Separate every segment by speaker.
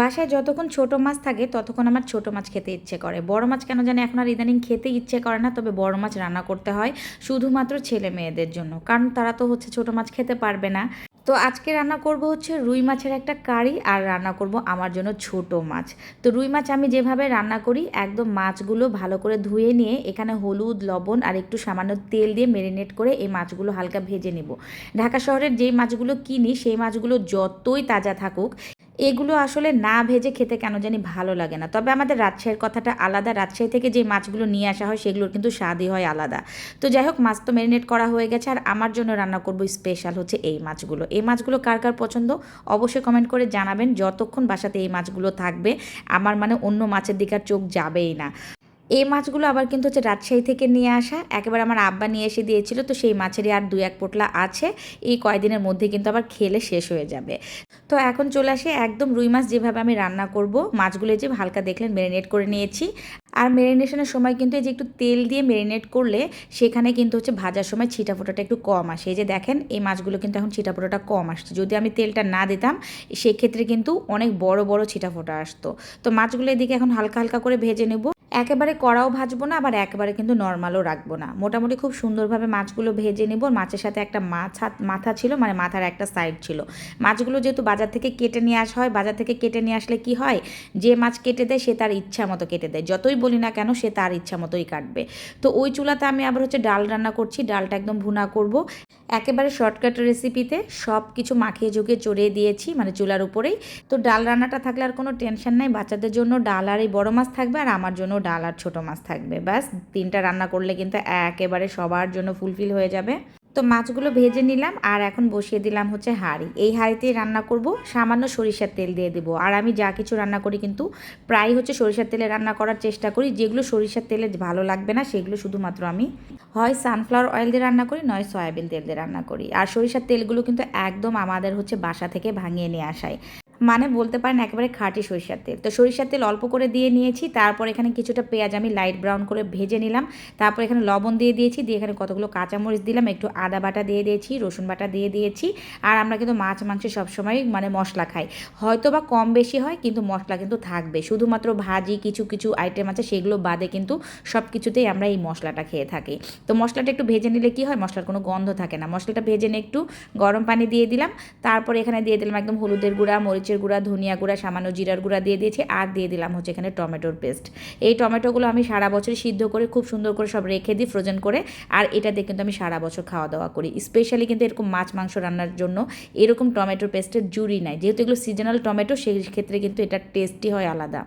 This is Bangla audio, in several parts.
Speaker 1: বাসায় যতক্ষণ ছোট মাছ থাকে, ততক্ষণ আমার ছোট মাছ খেতে ইচ্ছে করে। বড় মাছ কেন জানি এখন আর ইদানিং খেতে ইচ্ছে করে না, তবে বড় মাছ রান্না করতে হয় শুধুমাত্র ছেলে মেয়েদের জন্য, কারণ তারা তো হচ্ছে ছোট মাছ খেতে পারবে না। তো আজকে রান্না করব হচ্ছে রুই মাছের একটা কারি, আর রান্না করব আমার জন্য ছোট মাছ। তো রুই মাছ আমি যেভাবে রান্না করি, একদম মাছগুলো ভালো করে ধুয়ে নিয়ে এখানে হলুদ, লবণ, আর একটু সামান্য তেল দিয়ে মেরিনেট করে এই মাছগুলো হালকা ভেজে নেব। ঢাকা শহরের যেই মাছগুলো কিনি, সেই মাছগুলো যতই তাজা থাকুক এগুলো আসলে না ভেজে খেতে কেন জানি ভালো লাগে না। তবে আমাদের রাজশাহীর কথাটা আলাদা। রাজশাহী থেকে যে মাছগুলো নিয়ে আসা হয়, সেগুলোর কিন্তু স্বাদই হয় আলাদা। তো যাই হোক, মাছ তো ম্যারিনেট করা হয়ে গেছে। আর আমার জন্য রান্না করব স্পেশাল হচ্ছে এই মাছগুলো। এই মাছগুলো কার কার পছন্দ? অবশ্যই কমেন্ট করে জানাবেন। যতক্ষণ বাসাতে এই মাছগুলো থাকবে, আমার মানে অন্য মাছের দিকে আর চোখ যাবেই না। এই মাছগুলো আবার কিন্তু হচ্ছে রাজশাহী থেকে নিয়ে আসা। একেবারে আমার আব্বা নিয়ে এসে দিয়েছিল, তো সেই মাছেরই আর দুই এক পোটলা আছে। এই কয়দিনের মধ্যে কিন্তু আবার খেলে শেষ হয়ে যাবে। তো এখন চলে আসে একদম রুই মাছ যেভাবে আমি রান্না করব। মাছগুলো যে হালকা দেখলেন ম্যারিনেট করে নিয়েছি। আর ম্যারিনেশনের সময় কিন্তু এই যে একটু তেল দিয়ে ম্যারিনেট করলে সেখানে কিন্তু হচ্ছে ভাজার সময় ছিটা ফোটাটা একটু কম আসে। এই যে দেখেন, এই মাছগুলো কিন্তু এখন ছিটা ফোটাটা কম আসছে যদি আমি তেলটা না দিতাম, সেক্ষেত্রে কিন্তু অনেক বড় বড় ছিটা ফোটা আসতো। তো মাছগুলো এদিকে এখন হালকা হালকা করে ভেজে নেব। একেবারে কড়াও ভাজবো না, আবার একেবারে কিন্তু নর্মালও রাখব না। মোটামুটি খুব সুন্দরভাবে মাছগুলো ভেজে নেব। মাছের সাথে একটা মাথা মাথা ছিল মানে মাথার একটা সাইড ছিল। মাছগুলো যেহেতু বাজার থেকে কেটে নিয়ে আসা, হয়, বাজার থেকে কেটে নিয়ে আসলে কি হয়, যে মাছ কেটে দেয়, সে তার ইচ্ছা মতো কেটে দেয়। যতই বলি না কেন, সে তার ইচ্ছা মতোই কাটবে। তো ওই চুলাতে আমি আবার হচ্ছে ডাল রান্না করছি। ডালটা একদম ভুনা করব। একেবারে শর্টকাট রেসিপিতে সব কিছু মাখিয়ে ঝুঁকিয়ে চড়িয়ে দিয়েছি মানে চুলার উপরেই। তো ডাল রান্নাটা থাকলে আর কোনো টেনশন নাই। বাচ্চাদের জন্য ডাল আর এই বড় মাছ থাকবে, আর আমার জন্য ডাল আর ছোটো মাছ থাকবে। ব্যাস, তিনটা রান্না করলে কিন্তু একেবারে সবার জন্য ফুলফিল হয়ে যাবে। তো মাছগুলো ভেজে নিলাম আর এখন বসিয়ে দিলাম হচ্ছে হাঁড়ি। এই হাঁড়িতেই রান্না করব। সামান্য সরিষার তেল দিয়ে দেবো। আর আমি যা কিছু রান্না করি কিন্তু প্রায় হচ্ছে সরিষার তেলে রান্না করার চেষ্টা করি। যেগুলো সরিষার তেলে ভালো লাগবে না, সেগুলো শুধুমাত্র আমি হয় সানফ্লাওয়ার অয়েল দিয়ে রান্না করি, নয় সয়াবিন তেল দিয়ে রান্না করি। আর সরিষার তেলগুলো কিন্তু একদম আমাদের হচ্ছে বাসা থেকে ভাঙিয়ে নিয়ে আসায়। মানে বলতে পারেন একেবারে খাঁটি সরিষার তেল। তো সরিষার তেল অল্প করে দিয়ে নিয়েছি, তারপর এখানে কিছুটা পেঁয়াজ আমি লাইট ব্রাউন করে ভেজে নিলাম। তারপর এখানে লবণ দিয়ে দিয়েছি, দিয়ে এখানে কতগুলো কাঁচামরিচ দিলাম, একটু আদা বাটা দিয়ে দিয়েছি, রসুন বাটা দিয়ে দিয়েছি। আর আমরা কিন্তু মাছ মাংস সবসময় মানে মশলা খাই। হয়তো বা কম বেশি হয়, কিন্তু মশলা কিন্তু থাকবে। শুধুমাত্র ভাজি, কিছু কিছু আইটেম আছে, সেগুলো বাদে কিন্তু সব কিছুতেই আমরা এই মশলাটা খেয়ে থাকি। তো মশলাটা একটু ভেজে নিলে কি হয়, মশলার কোনো গন্ধ থাকে না। মশলাটা ভেজে নিয়ে একটু গরম পানি দিয়ে দিলাম। তারপর এখানে দিয়ে দিলাম একদম হলুদের গুঁড়া মরিচ মরিচের গুঁড়া, ধনিয়া গুঁড়া, সামান্য জিরার গুঁড়া দিয়ে দিয়েছি আর দিয়ে দিলাম হচ্ছে এখানে টমেটোর পেস্ট। এই টমেটোগুলো আমি সারা বছর সিদ্ধ করে, খুব সুন্দর করে সব রেখে দিই ফ্রোজেন করে আর এটাতে কিন্তু আমি সারা বছর খাওয়া দাওয়া করি। স্পেশালি কিন্তু এরকম মাছ, মাংস রান্নার জন্য এরকম টমেটোর পেস্টের জুড়ি নাই। যেহেতু এগুলো সিজনাল টমেটো সেই ক্ষেত্রে কিন্তু এটা টেস্টি হয় আলাদা।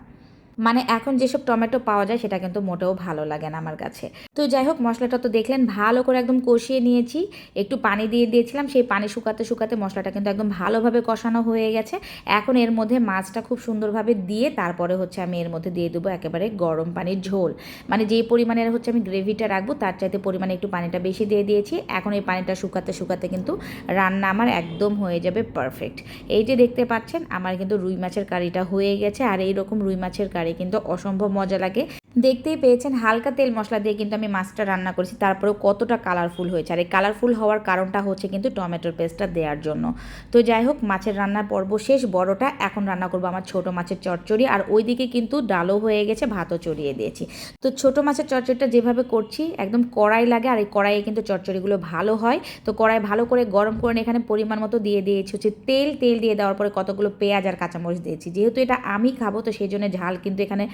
Speaker 1: মানে এখন যেসব টমেটো পাওয়া যায়, সেটা কিন্তু মোটেও ভালো লাগে না আমার কাছে। তো যাই হোক, মশলাটা তো দেখলেন, ভালো করে একদম কষিয়ে নিয়েছি। একটু পানি দিয়ে দিয়েছিলাম, সেই পানি শুকাতে শুকাতে মশলাটা কিন্তু একদম ভালোভাবে কষানো হয়ে গেছে। এখন এর মধ্যে মাছটা খুব সুন্দরভাবে দিয়ে তারপরে হচ্ছে আমি এর মধ্যে দিয়ে দেবো একেবারে গরম পানির ঝোল। মানে যেই পরিমাণের হচ্ছে আমি গ্রেভিটা রাখব, তার চাইতে পরিমাণে একটু পানিটা বেশি দিয়ে দিয়েছি। এখন এই পানিটা শুকাতে শুকাতে কিন্তু রান্না আমার একদম হয়ে যাবে পারফেক্ট। এই যে দেখতে পাচ্ছেন, আমার কিন্তু রুই মাছের কারিটা হয়ে গেছে। আর এইরকম রুই মাছের কারি কিন্তু অসম্ভব মজা লাগে। দেখতেই পেয়েছেন, হালকা তেল মশলা দিয়ে কিন্তু আমি মাছটা রান্না করেছি। তারপরেও কতটা কালারফুল হয়েছে। আর এই কালারফুল হওয়ার কারণটা হচ্ছে কিন্তু টমেটোর পেস্টটা দেওয়ার জন্য। তো যাই হোক, মাছের রান্নার পর্ব শেষ। বড়টা এখন রান্না করব আমার ছোট মাছের চচ্চড়ি। আর ওইদিকে কিন্তু ডালও হয়ে গেছে, ভাতও চড়িয়ে দিয়েছি। তো ছোট মাছের চচ্চড়িটা যেভাবে করছি, একদম কড়াই লাগে। আর এই কড়াইয়ে কিন্তু চচ্চড়িগুলো ভালো হয়। তো কড়াই ভালো করে গরম করে এখানে পরিমাণ মতো দিয়ে দিয়েছি। হচ্ছে তেল তেল দিয়ে দেওয়ার পরে কতগুলো পেঁয়াজ আর কাঁচামরিচ দিয়েছি। যেহেতু এটা আমি খাব, তো সেই জন্য ঝাল কিন্তু এখানে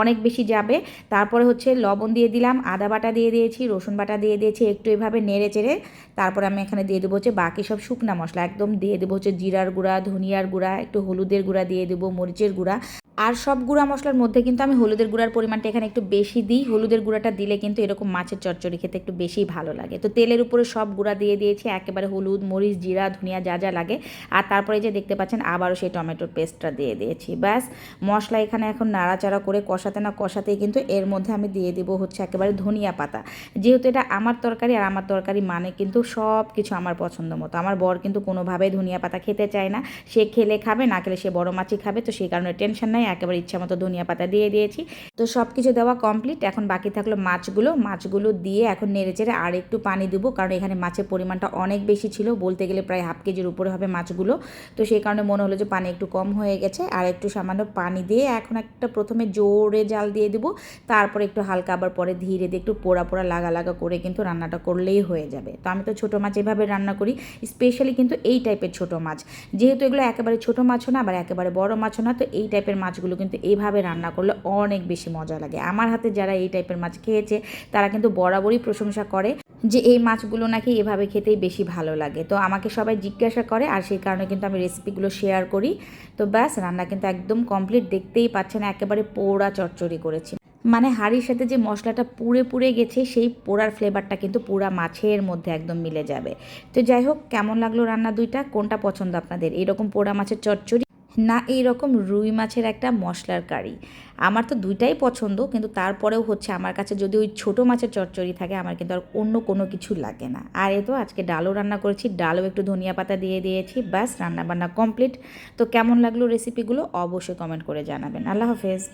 Speaker 1: অনেক বেশি যাবে। তারপরে হচ্ছে লবণ দিয়ে দিলাম, আদা বাটা দিয়ে দিয়েছি, রসুন বাটা দিয়ে দিয়েছি, একটু এভাবে নেড়ে চেড়ে। তারপর আমি এখানে দিয়ে দেবো হচ্ছে বাকি সব শুকনা মশলা, একদম দিয়ে দেবো হচ্ছে জিরার গুঁড়া, ধনিয়ার গুঁড়া, একটু হলুদের গুঁড়া দিয়ে দেবো, মরিচের গুঁড়া। আর সব গুঁড়া মশলার মধ্যে কিন্তু আমি হলুদের গুঁড়ার পরিমাণটা এখানে একটু বেশি দিই। হলুদের গুঁড়াটা দিলে কিন্তু এরকম মাছের চচ্চড়ি খেতে একটু বেশি ভালো লাগে। তো তেলের উপরে সব গুঁড়া দিয়ে দিয়েছি, একেবারে হলুদ, মরিচ, জিরা, ধনিয়া যা যা লাগে। আর তারপরে যে দেখতে পাচ্ছেন, আবারও সেই টমেটোর পেস্টটা দিয়ে দিয়েছি। ব্যাস, মশলা এখানে এখন নাড়াচাড়া করে কষাতে না কষাতেই কিন্তু এর মধ্যে আমি দিয়ে দেবো হচ্ছে একেবারে ধনিয়া পাতা। যেহেতু এটা আমার তরকারি আর আমার তরকারি মানে কিন্তু সব কিছু আমার পছন্দ মতো। আমার বর কিন্তু কোনোভাবেই ধনিয়া পাতা খেতে চায় না। সে খেলে খাবে, না খেলে সে বড় মাছই খাবে। তো সেই কারণে টেনশন নাই একেবারে ইচ্ছা মতো ধনিয়া পাতা দিয়ে দিয়েছি। তো সব কিছু দেওয়া কমপ্লিট এখন বাকি থাকল মাছগুলো। মাছগুলো দিয়ে এখন নেড়ে চেড়ে আর একটু পানি দেবো, কারণ এখানে মাছের পরিমাণটা অনেক বেশি ছিল। বলতে গেলে প্রায় হাফ কেজির উপরে হবে মাছগুলো। তো সেই কারণে মনে হলো যে পানি একটু কম হয়ে গেছে। আর একটু সামান্য পানি দিয়ে এখন একটা প্রথমে জোরে জাল দিয়ে দেবো। তারপরে একটু হালকা আবার পরে ধীরে দিয়ে একটু পোড়া পোড়া লাগা লাগা করে কিন্তু রান্নাটা করলেই হয়ে যাবে। তো আমি তো ছোটো মাছ এভাবে রান্না করি স্পেশালি কিন্তু এই টাইপের ছোটো মাছ। যেহেতু এগুলো একেবারে ছোটো মাছও না, আবার একেবারে বড় মাছও না, তো এই টাইপের মাছগুলো কিন্তু এইভাবে রান্না করলে অনেক বেশি মজা লাগে। আমার হাতে যারা এই টাইপের মাছ খেয়েছে, তারা কিন্তু বরাবরই প্রশংসা করে যে এই মাছগুলো নাকি এভাবে খেতেই বেশি ভালো লাগে। তো আমাকে সবাই জিজ্ঞাসা করে আর সেই কারণে কিন্তু আমি রেসিপিগুলো শেয়ার করি। তো ব্যাস, রান্না কিন্তু একদম কমপ্লিট দেখতেই পাচ্ছেন একেবারে পোড়া চচ্চড়ি করেছি। মানে হাঁড়ির সাথে যে মশলাটা পুড়ে পুড়ে গেছে, সেই পোড়ার ফ্লেভারটা কিন্তু পুরা মাছের মধ্যে একদম মিলে যাবে। তো যাই হোক, কেমন লাগল রান্না দুইটা? কোনটা পছন্দ আপনাদের? এরকম পোড়া মাছের চচ্চড়ি না এই রকম রুই মাছের একটা মশলার কারি। আমার তো দুইটাই পছন্দ, কিন্তু তারপরেও হচ্ছে আমার কাছে যদি ওই ছোটো মাছের চচ্চড়ি থাকে, আমার কিন্তু আর অন্য কোনো কিছু লাগে না। আর এ তো আজকে ডালও রান্না করেছি, ডালও একটু ধনিয়া পাতা দিয়ে দিয়েছি, ব্যাস রান্নাবান্না কমপ্লিট। তো কেমন লাগল রেসিপিগুলো অবশ্যই কমেন্ট করে জানাবেন। আল্লাহ হাফেজ।